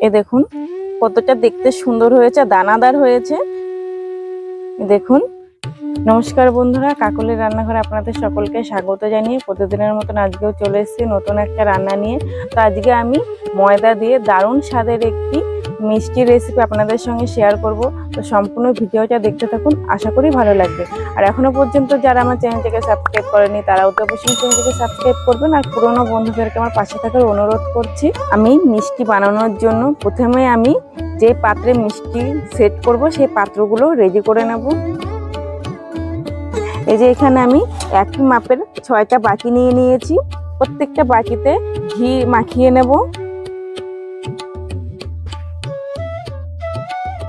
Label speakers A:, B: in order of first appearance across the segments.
A: এ দেখুন কতটা দেখতে সুন্দর হয়েছে দানাদার হয়েছে। দেখুন নমস্কার বন্ধুরা কাকলের রান্নাঘরে আপনাদের সকলকে স্বাগত জানিয়ে প্রতিদিনের মতন আজকেও চলে এসেছি নতুন একটা রান্না নিয়ে। তো আজকে আমি ময়দা দিয়ে দারুণ স্বাদের একটি মিষ্টি রেসিপি আপনাদের সঙ্গে শেয়ার করব। তো সম্পূর্ণ ভিডিওটা দেখতে থাকুন, আশা করি ভালো লাগবে। আর এখনও পর্যন্ত যারা আমার চ্যানেলটিকে সাবস্ক্রাইব করেনি তারাও তো অবশ্যই চ্যানেলটিকে সাবস্ক্রাইব করবেন। আর পুরোনো বন্ধুদেরকে আমার পাশে থাকার অনুরোধ করছি, আমি মিষ্টি বানানোর জন্য প্রথমে আমি যে পাত্রে মিষ্টি সেট করব, সেই পাত্রগুলো রেডি করে নেব। এই যে এখানে আমি একই মাপের ছয়টা বাকি নিয়ে নিয়েছি। প্রত্যেকটা বাকিতে ঘি মাখিয়ে নেব।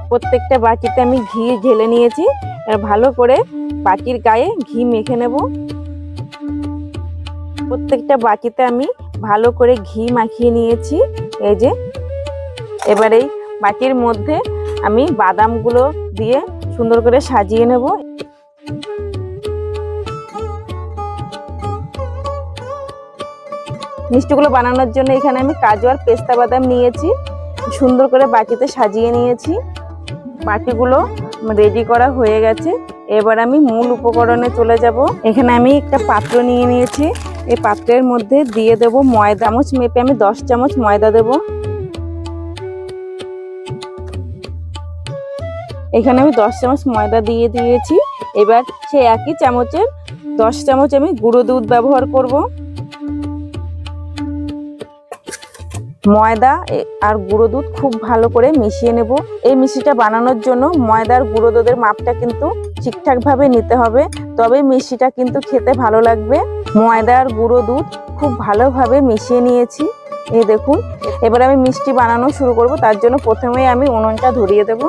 A: প্রত্যেকটা বাটিতে আমি ঘি ঢেলে নিয়েছি। আর ভালো করে বাটির গায়ে ঘি মেখে নেব। প্রত্যেকটা বাটিতে আমি ভালো করে ঘি মাখিয়ে নিয়েছি। এই যে এবার এই বাটির মধ্যে আমি বাদামগুলো দিয়ে সুন্দর করে সাজিয়ে নেব। মিষ্টিগুলো বানানোর জন্য এখানে আমি কাজু আর পেস্তা বাদাম নিয়েছি। সুন্দর করে বাটিতে সাজিয়ে নিয়েছি। বাটিগুলো রেডি করা হয়ে গেছে। এবার আমি মূল উপকরণে চলে যাব। এখানে আমি একটা পাত্র নিয়ে নিয়েছি। এই পাত্রের মধ্যে দিয়ে দেব ময়দা চামচ মেপে আমি দশ চামচ ময়দা দেব। এখানে আমি দশ চামচ ময়দা দিয়ে দিয়েছি। এবার সেই একই চামচের দশ চামচ আমি গুঁড়ো দুধ ব্যবহার করব। ময়দা আর গুঁড়ো দুধ খুব ভালো করে মিশিয়ে নেব। এই মিষ্টিটা বানানোর জন্য ময়দা আর গুঁড়ো দুধের মাপটা কিন্তু ঠিকঠাকভাবে নিতে হবে। তবে মিষ্টিটা কিন্তু খেতে ভালো লাগবে। ময়দা আর গুঁড়ো দুধ খুব ভালোভাবে মিশিয়ে নিয়েছি। এই দেখুন, এবার আমি মিষ্টি বানানো শুরু করব। তার জন্য প্রথমেই আমি উনুনটা ধরিয়ে দেব।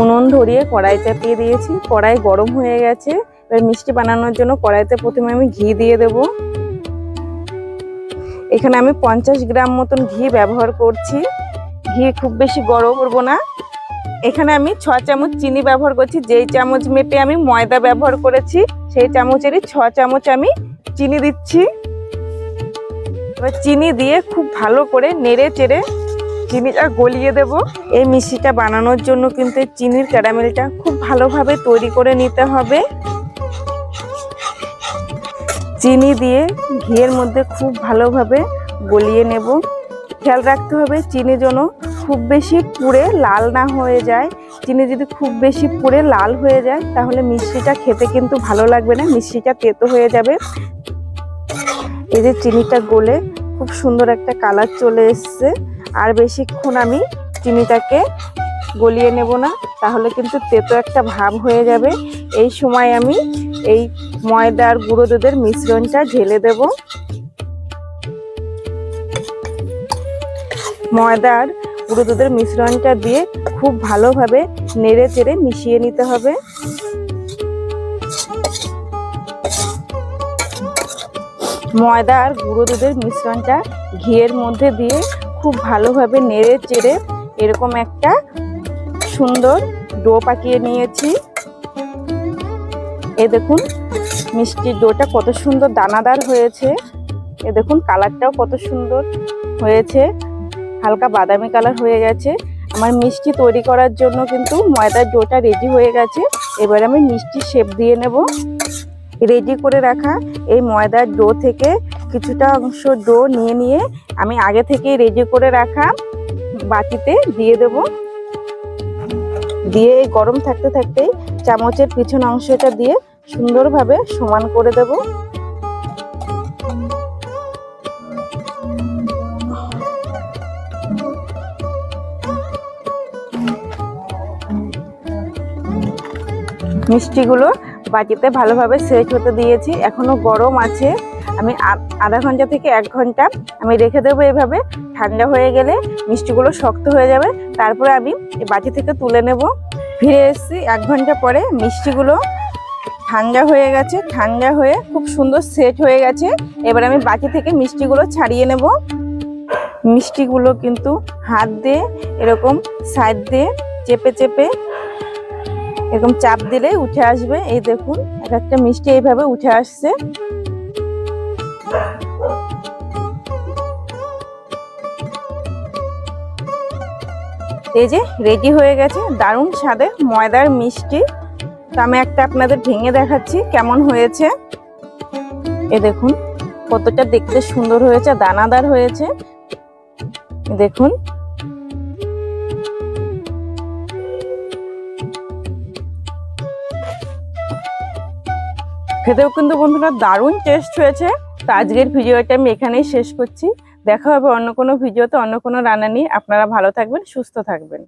A: উনুন ধরিয়ে কড়াই চাপিয়ে দিয়েছি। কড়াই গরম হয়ে গেছে। এবার মিষ্টি বানানোর জন্য কড়াইতে প্রথমে আমি ঘি দিয়ে দেব। এখানে আমি পঞ্চাশ গ্রাম মতন ঘি ব্যবহার করছি। ঘি খুব বেশি গরম করব না। এখানে আমি ছ চামচ চিনি ব্যবহার করছি। যেই চামচ মেপে আমি ময়দা ব্যবহার করেছি, সেই চামচেরই ছ চামচ আমি চিনি দিচ্ছি। এবার চিনি দিয়ে খুব ভালো করে নেড়ে চেড়ে চিনিটা গলিয়ে দেব। এই মিষ্টিটা বানানোর জন্য কিন্তু চিনির ক্যারামেলটা খুব ভালোভাবে তৈরি করে নিতে হবে। চিনি দিয়ে ঘিয়ের মধ্যে খুব ভালোভাবে গলিয়ে নেব। খেয়াল রাখতে হবে চিনি যেন খুব বেশি পুড়ে লাল না হয়ে যায়। চিনি যদি খুব বেশি পুড়ে লাল হয়ে যায়, তাহলে মিষ্টিটা খেতে কিন্তু ভালো লাগবে না, মিষ্টিটা তেতো হয়ে যাবে। এই যে চিনিটা গলে খুব সুন্দর একটা কালার চলে এসছে। আর বেশিক্ষণ আমি চিনিটাকে গলিয়ে নেব না। তাহলে কিন্তু তেতো একটা ভাব হয়ে যাবে। এই সময় আমি এই ময়দা আর গুঁড়ো দুধের মিশ্রণটা ঢেলে দেব। ময়দা আর গুঁড়ো দুধের মিশ্রণটা দিয়ে খুব ভালোভাবে নেড়ে চেড়ে মিশিয়ে নিতে হবে। ময়দা আর গুঁড়ো দুধের মিশ্রণটা ঘিয়ের মধ্যে দিয়ে খুব ভালোভাবে নেড়ে চেড়ে এরকম একটা সুন্দর ডো পাকিয়ে নিয়েছি। এ দেখুন, মিষ্টির ডোটা কত সুন্দর দানাদার হয়েছে। এ দেখুন, কালারটাও কত সুন্দর হয়েছে। হালকা বাদামি কালার হয়ে গেছে। আমার মিষ্টি তৈরি করার জন্য কিন্তু ময়দার ডোটা রেডি হয়ে গেছে। এবার আমি মিষ্টি শেপ দিয়ে নেব। রেডি করে রাখা এই ময়দার ডো থেকে কিছুটা অংশ ডো নিয়ে নিয়ে আমি আগে থেকে রেডি করে রাখা বাটিতে দিয়ে দেব। দিয়ে গরম থাকতে থাকতেই চামচের পিছন অংশটা দিয়ে সুন্দরভাবে সমান করে দেব। মিষ্টিগুলো বাটিতে ভালোভাবে সেট হতে দিয়েছি। এখনও গরম আছে। আমি আধা ঘণ্টা থেকে এক ঘণ্টা আমি রেখে দেবো এভাবে। ঠান্ডা হয়ে গেলে মিষ্টিগুলো শক্ত হয়ে যাবে। তারপরে আমি বাটি থেকে তুলে নেব। ফিরে এসেছি এক ঘণ্টা পরে মিষ্টিগুলো ঠান্ডা হয়ে গেছে। ঠান্ডা হয়ে খুব সুন্দর সেট হয়ে গেছে। এবার আমি বাটি থেকে মিষ্টিগুলো ছাড়িয়ে নেব। মিষ্টিগুলো কিন্তু হাত দিয়ে এরকম সাইড দিয়ে চেপে চেপে এরকম চাপ দিলে উঠে আসবে। এই দেখুন, এক একটা মিষ্টি এইভাবে উঠে আসছে। এই যে রেডি হয়ে গেছে। দারুণ স্বাদের ময়দার মিষ্টি। তো আমি একটা আপনাদের ভেঙে দেখাচ্ছি, কেমন হয়েছে। এ দেখুন, কতটা দেখতে সুন্দর হয়েছে, দানাদার হয়েছে। দেখুন। খেতেও কিন্তু বন্ধুরা দারুণ টেস্ট হয়েছে। তো আজকের ভিডিওটা আমি এখানেই শেষ করছি। দেখা হবে অন্য কোনো ভিডিওতে অন্য কোনো রান্না নিয়ে। আপনারা ভালো থাকবেন সুস্থ থাকবেন।